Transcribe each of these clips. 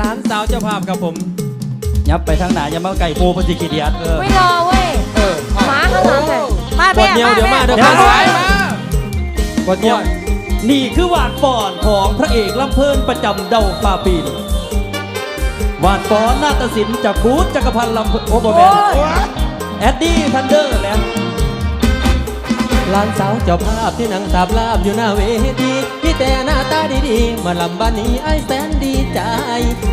ร้านสาวเจ้าภาพครับผม ยับไปทางหนาอย่ามาไก่โพปฏิกิริยาเออไม่รอเว้ยเออหมาข้างหลังเลยมาปแม่วดเหนียวเดี๋ยวมาเดี๋ยวเดี๋มายวสายมา กดเนี่ยนี่คือหวาดฟอนของพระเอกลำเพลินประจำเดาฟ้าปีนหวาดฟอนนาฏศิลป์จากบูธจักรพันธ์ลำเพลินโอ้โหแมนแอดดี้ทันเดอร์แล้วร้านสาวเจ้าภาพที่นั่งสาบลาบอยู่หน้าเวทีพี่แต่หน้าตา ดีๆมาลำบานี้ไอ้แสนดีใจ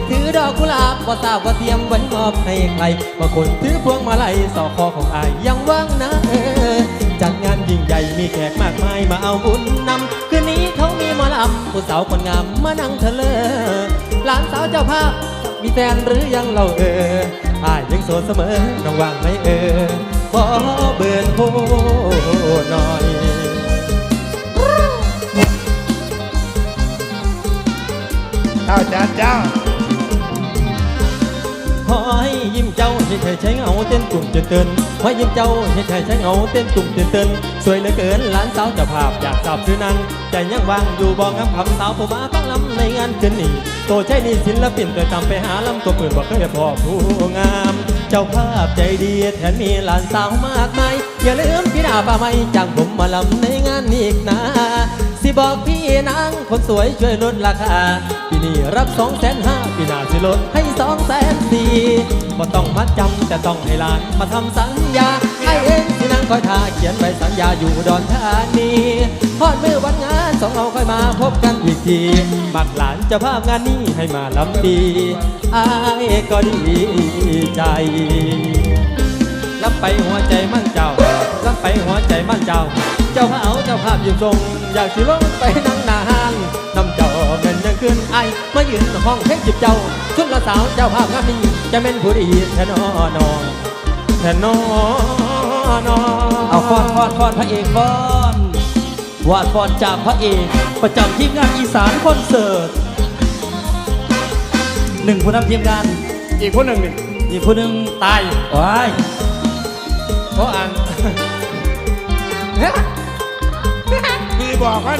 ถือดอกกุหลาบว่าทราบว่าเตรียมไว้มอบให้ใครบางคนถือพวงมาลัยสอคอของไอายยังว่างนะเออจัดงานยิ่งใหญ่มีแขกมากมายมาเอาบุญนำคืนนี้เขามีมอลำผู้สาวคนงามมานั่งเถลอหลานสาวเจ้าภาพมีแฟนหรือยังเราเอออายยังโสดเสมอน้องว่างไหมเออขอเบิร์นโพหน่อย จ้าขอให้ยิ้มเจ้าให้ใครใช้เงาเต้นตุ่มเต้นเต้นขอให้ยิ้มเจ้าให้ใครใช้เงาเต้นตุ่มเต้นเต้นสวยเหลือเกินหลานสาวจ้าภาพอยากทราบชื่อนางใจยังว่างอยู่บองคำคำสาวผู้มาฟังลำในงานคืนนี้โตใช่นี่ศิลปินตัวจำไปหาลำตัวปืนบอกเคยพอผู้งาม เจ้าภาพใจดีแถมมีหลานสาวมากมายอย่าลืมพี่ดาป่าไม้จ้างผมมาลำในงานนี้อีกนะ สิบอกพี่นางคนสวยช่วยลดราคาปีนี้รับสองแสนห้าปีหน้าสิลดให้สองแสนสี่บ่ต้องมัดจำแต่ต้องให้หลานมาทำสัญญาไอ้เองที่นางคอยทาเขียนใบสัญญาอยู่ดอนธานีพอดมือวันงานสองเราค่อยมาพบกันอีกทีมักหลานจะภาพงานนี้ให้มาลำดีไอ้ายก็ดีใจลำไปหัวใจมั่นเจ้าลำไปหัวใจมั่นเจ้า เจ้าเขาเจ้าภาพยืนทรง อยากสิลงไปนั่งนานนำเจ้าเงินยังขึ้นไอมายืนห้องเพชรจิบเจ้าชุดละสาวเจ้าภาพงานนี้จะเป็นผู้ดีแทนอนองแทนอนอเอาฟอนฟอนฟอนพระเอกฟอนวาดฟอนจากพระเอก ประจำทีมงานอีสานคอนเสิร์ตหนึ่งผู้นำทีมงานอีกคนหนึ่งนี่อีกผู้หนึ่งตายว้าย บอกมัน